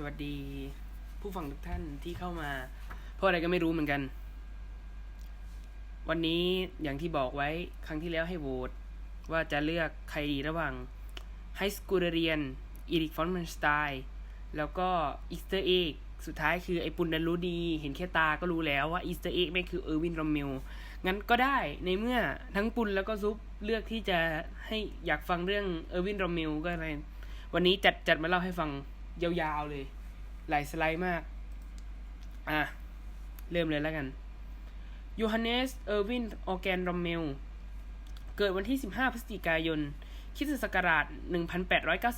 สวัสดีผู้ฟังทุกท่านที่เข้ามา เพราะอะไรก็ไม่รู้เหมือนกัน วันนี้อย่างที่บอกไว้ครั้งที่แล้วให้โหวตว่าจะเลือกใครดีระหว่างไฮสคูลเรียนอีริกฟอนมันสไตล์แล้วก็อีสเตอร์เอ็กสุดท้ายคือไอปุนดันรู้ดี เห็นแค่ตาก็รู้แล้วว่าอีสเตอร์เอ็กไม่คือเออร์วินรอมเมลงั้นก็ได้ในเมื่อทั้งปุนแล้วก็ซุปเลือกที่จะให้อยากฟังเรื่องเออร์วินรอมเมลก็อะไรวันนี้จัดจัดมาเล่าให้ฟัง ยาวๆเลย หลายสไลด์มาก อะ เริ่มเลยแล้วกันโยฮันเนส เออร์วิน ออร์แกนรอมเมล เกิดวันที่ 15 พฤศจิกายนคิสตศักราช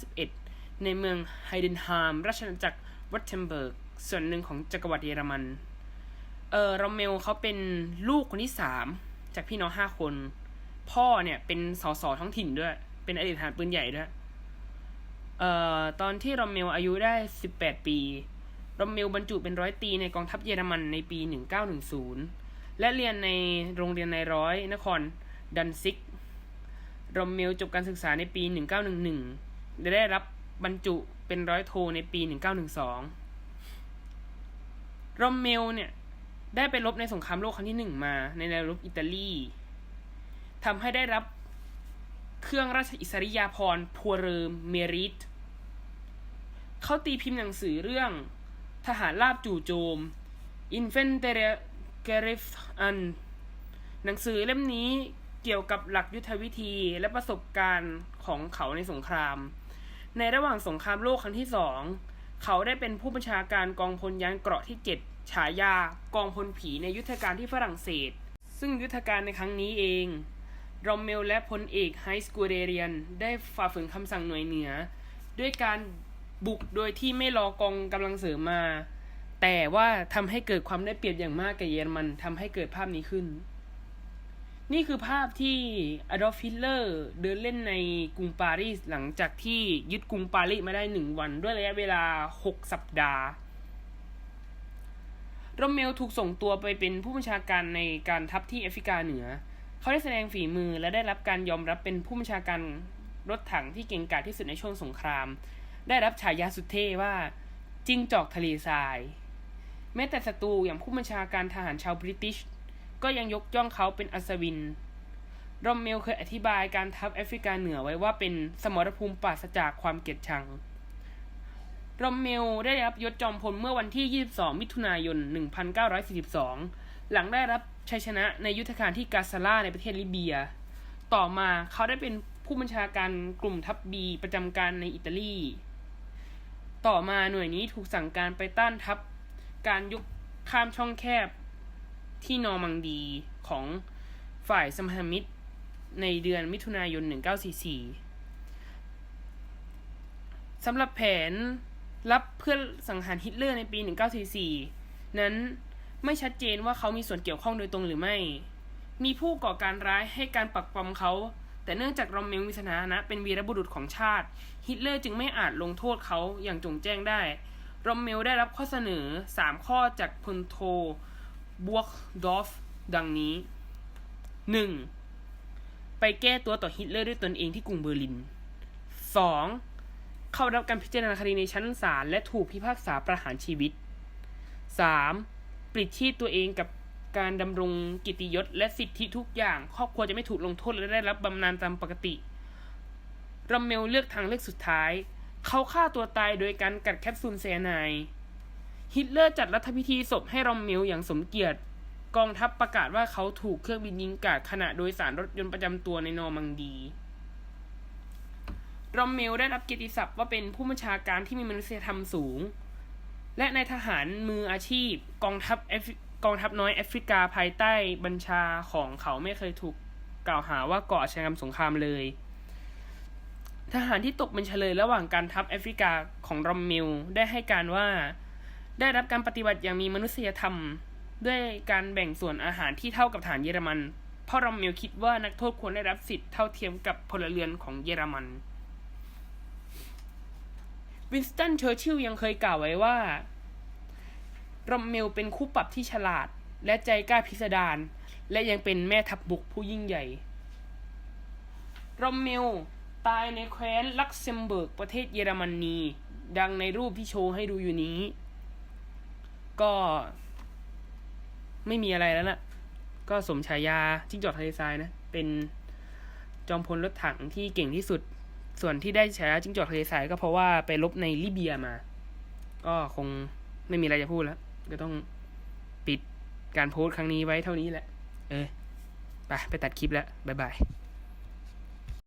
1891 ในเมืองไฮเดนฮาม ราชอาณาจักรวัตเทมเบิร์ก ส่วนหนึ่งของจักรวรรดิเยอรมัน เออรอมเมลเขาเป็นลูกคนที่สามจากพี่น้องห้าคน พ่อเนี่ยเป็นสสท้องถิ่นด้วย เป็นอดีตทหารปืนใหญ่ด้วย เอ่อตอนที่รอมเมลอายุได้ 18 ปี รอมเมลบรรจุเป็นร้อยตีในกองทัพเยอรมันในปี 1910 และเรียนในโรงเรียนในร้อยนครดันซิก รอมเมลจบการศึกษาในปี 1911 ได้รับบรรจุเป็นร้อยโทในปี 1912 รอมเมลเนี่ยได้ไปรบในสงครามโลกครั้งที่หนึ่งมาในแนวรบอิตาลีทำให้ได้รับเครื่องราชอิสริยาภรณ์พัวเรอร์เมริต เขาตีพิมพ์หนังสือเรื่องทหารราบจู่โจม i n f a n t e r i g r i f an หนังสือเล่มนี้เกี่ยวกับหลักยุทธวิธีและประสบการณ์ของเขาในสงคราม ในระหว่างสงครามโลกครั้งที่สองเขาได้เป็นผู้บัญชาการกองพลยานเกราะที่ 7 ฉายากองพลผีในยุทธการที่ฝรั่งเศส ซึ่งยุทธการในครั้งนี้เองรอมเมลและพลเอกไฮสคูเดเรียน ได้ฝ่าฝืนคำสั่งหน่วยเหนือ ด้วยการ บุกโดยที่ไม่รอกองกำลังเสริมมา แต่ว่าทำให้เกิดความได้เปรียบอย่างมากแก่เยอรมันทำให้เกิดภาพนี้ขึ้น นี่คือภาพที่อดอล์ฟฮิตเลอร์เดินเล่นในกรุงปารีสหลังจากที่ยึดกรุงปารีสมาได้หนึ่งวันด้วยระยะเวลา 6 สัปดาห์โรเมลถูกส่งตัวไปเป็นผู้บัญชาการในการทัพที่แอฟริกาเหนือ เขาได้แสดงฝีมือและได้รับการยอมรับเป็นผู้บัญชาการรถถังที่เก่งกาจที่สุดในช่วงสงคราม ได้รับฉายาสุดเท่ว่าจิ้งจอกทะเลทราย แม้แต่ศัตรูอย่างผู้บัญชาการทหารชาวบริติช ก็ยังยกย่องเขาเป็นอัศวิน รอมเมลเคยอธิบายการทัพแอฟริกาเหนือไว้ว่าเป็นสมรภูมิปราศจากความเกลียดชัง รอมเมลได้รับยศจอมพลเมื่อวันที่ 22 มิถุนายน 1942 หลังได้รับชัยชนะในยุทธการที่กาซาล่าในประเทศลิเบีย ต่อมาเขาได้เป็นผู้บัญชาการกลุ่มทัพบีประจำการในอิตาลี ต่อมาหน่วยนี้ถูกสั่งการไปต้านทัพการยุกข้ามช่องแคบที่นอร์มังดีของฝ่ายสมหมิตรในเดือนมิถุนายน 1944 สำหรับแผนรับเพื่อสังหารฮิตเลอร์ในปี 1944 นั้นไม่ชัดเจนว่าเขามีส่วนเกี่ยวข้องโดยตรงหรือไม่ มีผู้ก่อการร้ายให้การปักปอมเขา แต่เนื่องจากรอมเมลมีสถานะเป็นวีรบุรุษของชาติ ฮิตเลอร์จึงไม่อาจลงโทษเขาอย่างจงแจ้งได้รอมเมลได้รับข้อเสนอ 3 ข้อจากพลโทบวกดอฟดังนี้ 1. ไปแก้ตัวต่อฮิตเลอร์ด้วยตนเองที่กรุงเบอร์ลิน 2. เข้ารับการพิจารณาคดีในชั้นศาลและถูกพิพากษาประหารชีวิต 3. ปลิดชีพตัวเองกับ การดำรงกิติยศและสิทธิทุกอย่าง ครอบครัวจะไม่ถูกลงโทษและได้รับบำนาญตามปกติรอมเมลเลือกทางเลือกสุดท้าย เขาฆ่าตัวตายโดยการกัดแคปซูลเซยาไนด์ฮิตเลอร์จัดรัฐพิธีศพให้รอมเมลอย่างสมเกียรติ กองทัพประกาศว่าเขาถูกเครื่องบินยิงกาดขณะโดยสารรถยนต์ประจำตัวในนอร์มังดีรอมเมลได้รับเกียรติศัพท์ว่าเป็นผู้บัญชาการที่มีมนุษยธรรมสูง และในทหารมืออาชีพ กองทัพ กองทัพน้อยแอฟริกาภายใต้บัญชาของเขาไม่เคยถูกกล่าวหาว่าก่ออาชญากรรมสงครามเลย ทหารที่ตกเป็นเฉลยระหว่างการทัพแอฟริกาของรอมเมลได้ให้การว่า ได้รับการปฏิบัติอย่างมีมนุษยธรรม ด้วยการแบ่งส่วนอาหารที่เท่ากับฐานเยอรมัน เพราะรอมเมลคิดว่านักโทษควรได้รับสิทธิ์เท่าเทียมกับพลเรือนของเยอรมัน วินสตันเชอร์ชิลยังเคยกล่าวไว้ว่า รอมเมลเป็นคู่ปรับที่ฉลาด และใจกล้าพิสดารและยังเป็นแม่ทัพบุกผู้ยิ่งใหญ่ รอมเมลตายในแคว้นลักเซมเบิร์กประเทศเยอรมนี ดังในรูปที่โชว์ให้ดูอยู่นี้ ก็ไม่มีอะไรแล้วนะ่ะ ก็สมฉายาจิ้งจอกทะเลทรายนะ เป็นจอมพลรถถังที่เก่งที่สุด ส่วนที่ได้ฉายาจิ้งจอกทะเลทรายก็เพราะว่าไปรบในลิเบียมา ก็คงไม่มีอะไรจะพูดแล้ว ก็ต้องปิดการโพสต์ครั้งนี้ไว้เท่านี้แหละ เออ ไป ไปตัดคลิปแล้ว บ๊ายบาย